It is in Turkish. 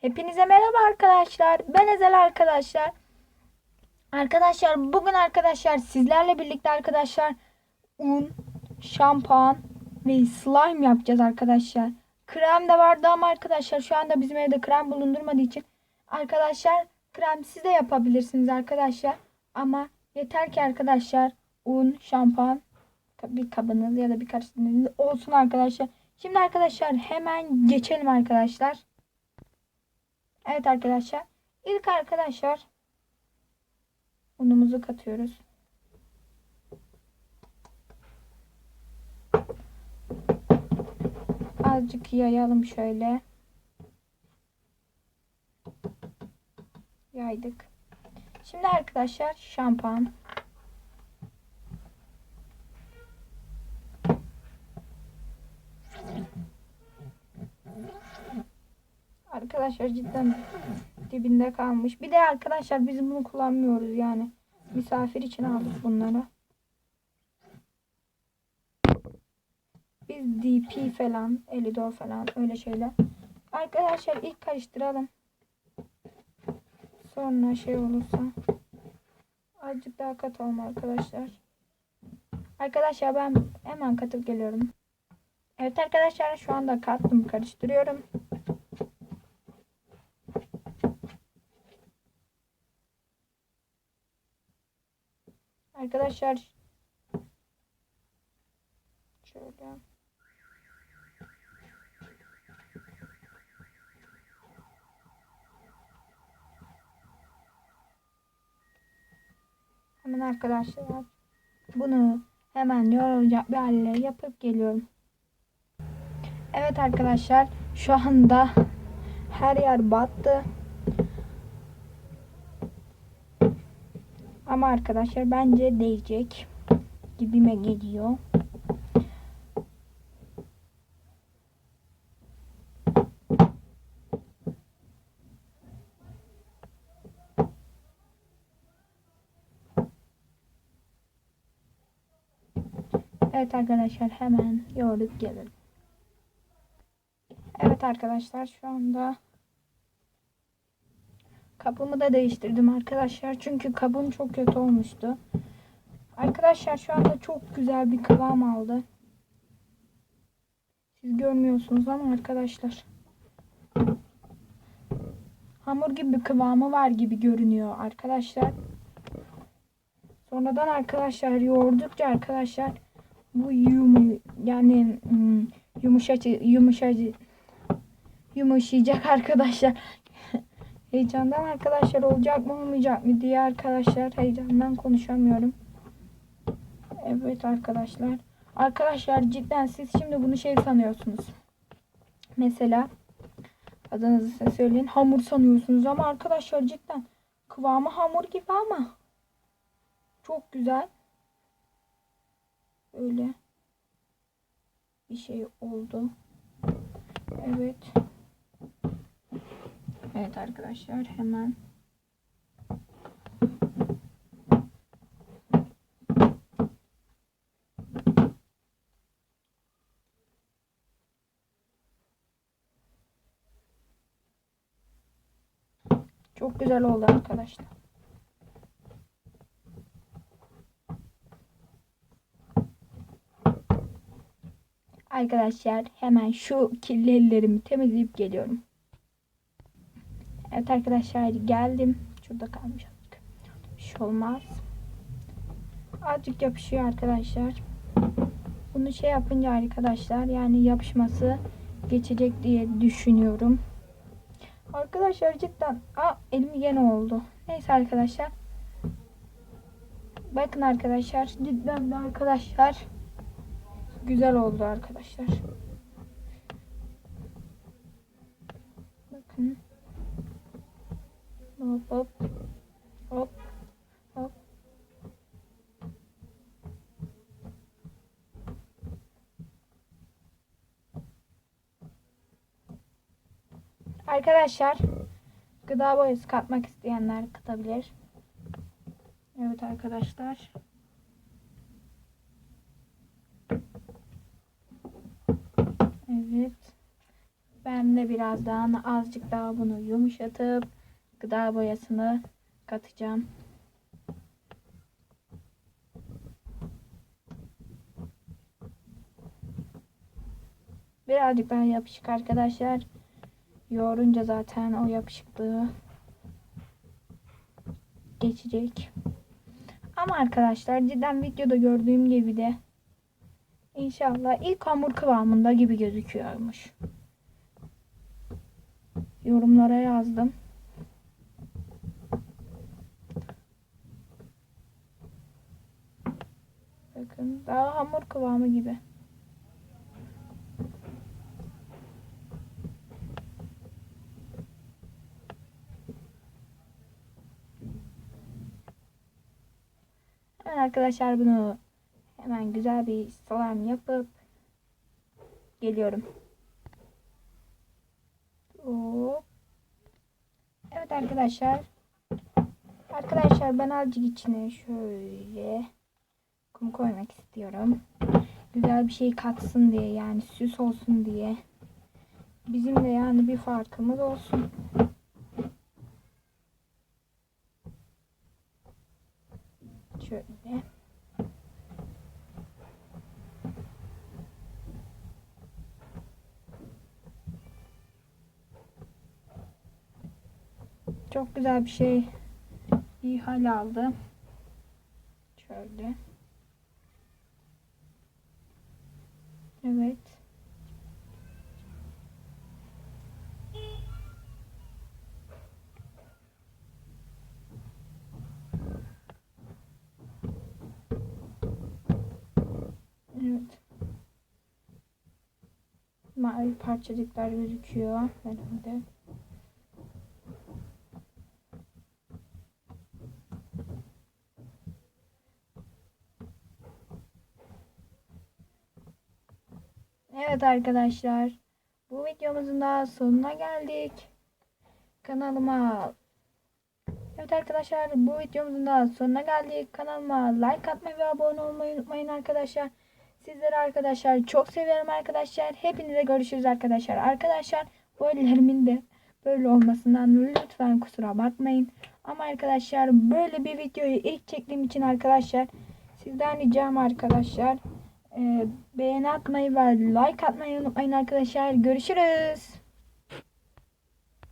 Hepinize merhaba arkadaşlar. Ben Ezel arkadaşlar. Arkadaşlar bugün arkadaşlar sizlerle birlikte arkadaşlar un, şampuan ve slime yapacağız arkadaşlar. Krem de vardı ama arkadaşlar şu anda bizim evde krem bulundurmadığı için arkadaşlar krem siz de yapabilirsiniz arkadaşlar. Ama yeter ki arkadaşlar un, şampuan bir kabınız ya da bir karıştırmanız olsun arkadaşlar. Şimdi arkadaşlar hemen geçelim arkadaşlar. Evet arkadaşlar. İlk arkadaşlar unumuzu katıyoruz. Azıcık yayalım şöyle. Yaydık. Şimdi arkadaşlar şampuan. Arkadaşlar cidden dibinde kalmış. Bir de arkadaşlar biz bunu kullanmıyoruz yani. Misafir için aldık bunları. Biz DP falan, Elido falan öyle şeyler. Arkadaşlar ilk karıştıralım. Sonra şey olursa azıcık daha katalım arkadaşlar. Arkadaşlar ben hemen katıp geliyorum. Evet arkadaşlar şu anda kattım karıştırıyorum. Arkadaşlar şöyle hemen arkadaşlar bunu hemen yorulacak bir halle yapıp geliyorum. Evet arkadaşlar şu anda her yer battı. Ama arkadaşlar bence değecek gibime geliyor. Evet arkadaşlar hemen yoğurup gelelim. Evet arkadaşlar şu anda Kapımı da değiştirdim arkadaşlar. Çünkü kabım çok kötü olmuştu. Arkadaşlar şu anda çok güzel bir kıvam aldı. Siz görmüyorsunuz ama arkadaşlar. Hamur gibi kıvamı var gibi görünüyor arkadaşlar. Sonradan arkadaşlar yoğurdukça arkadaşlar bu yum yani hmm, yumuşacı yumuşacı yumuşayacak arkadaşlar. Heyecandan arkadaşlar olacak mı olmayacak mı diye arkadaşlar heyecandan konuşamıyorum. Evet arkadaşlar. Arkadaşlar cidden siz şimdi bunu şey sanıyorsunuz. Mesela adınızı size söyleyin. Hamur sanıyorsunuz ama arkadaşlar cidden kıvamı hamur gibi ama çok güzel. Öyle bir şey oldu. Evet. Evet arkadaşlar hemen Çok güzel oldu arkadaşlar. Arkadaşlar hemen şu kirli ellerimi temizleyip geliyorum. Evet arkadaşlar geldim. Şurada kalmış azıcık. Bir şey olmaz. Azıcık yapışıyor arkadaşlar. Bunu şey yapınca arkadaşlar yani yapışması geçecek diye düşünüyorum. Arkadaşlar cidden Aa, elim yine oldu. Neyse arkadaşlar. Bakın arkadaşlar cidden de arkadaşlar güzel oldu arkadaşlar. Bakın. Hop hop. Hop. Hop. Arkadaşlar gıda boyası katmak isteyenler katabilir. Evet arkadaşlar. Evet. Ben de birazdan azıcık daha bunu yumuşatıp gıda boyasını katacağım. Birazcık daha yapışık arkadaşlar. Yoğurunca zaten o yapışıklığı geçecek. Ama arkadaşlar cidden videoda gördüğüm gibi de inşallah ilk hamur kıvamında gibi gözüküyormuş. Yorumlara yazdım. Bakın daha hamur kıvamı gibi. Hemen arkadaşlar bunu hemen güzel bir salam yapıp geliyorum. Hop. Evet arkadaşlar. Arkadaşlar ben azıcık içine şöyle kum koymak istiyorum. Güzel bir şey katsın diye yani süs olsun diye. Bizim de yani bir farkımız olsun. Şöyle. Çok güzel bir şey iyi hal aldı. Şöyle. Evet. Evet. Mavi parçacıklar gözüküyor önümde. Evet arkadaşlar. Bu videomuzun da sonuna geldik. Kanalıma Evet arkadaşlar bu videomuzun da sonuna geldik. Kanalıma like atmayı ve abone olmayı unutmayın arkadaşlar. Sizleri arkadaşlar çok seviyorum arkadaşlar. Hepinize görüşürüz arkadaşlar. Arkadaşlar bu ellerimin de böyle olmasından lütfen kusura bakmayın. Ama arkadaşlar böyle bir videoyu ilk çektiğim için arkadaşlar sizden ricam arkadaşlar beğeni atmayı ve like atmayı unutmayın arkadaşlar. Görüşürüz.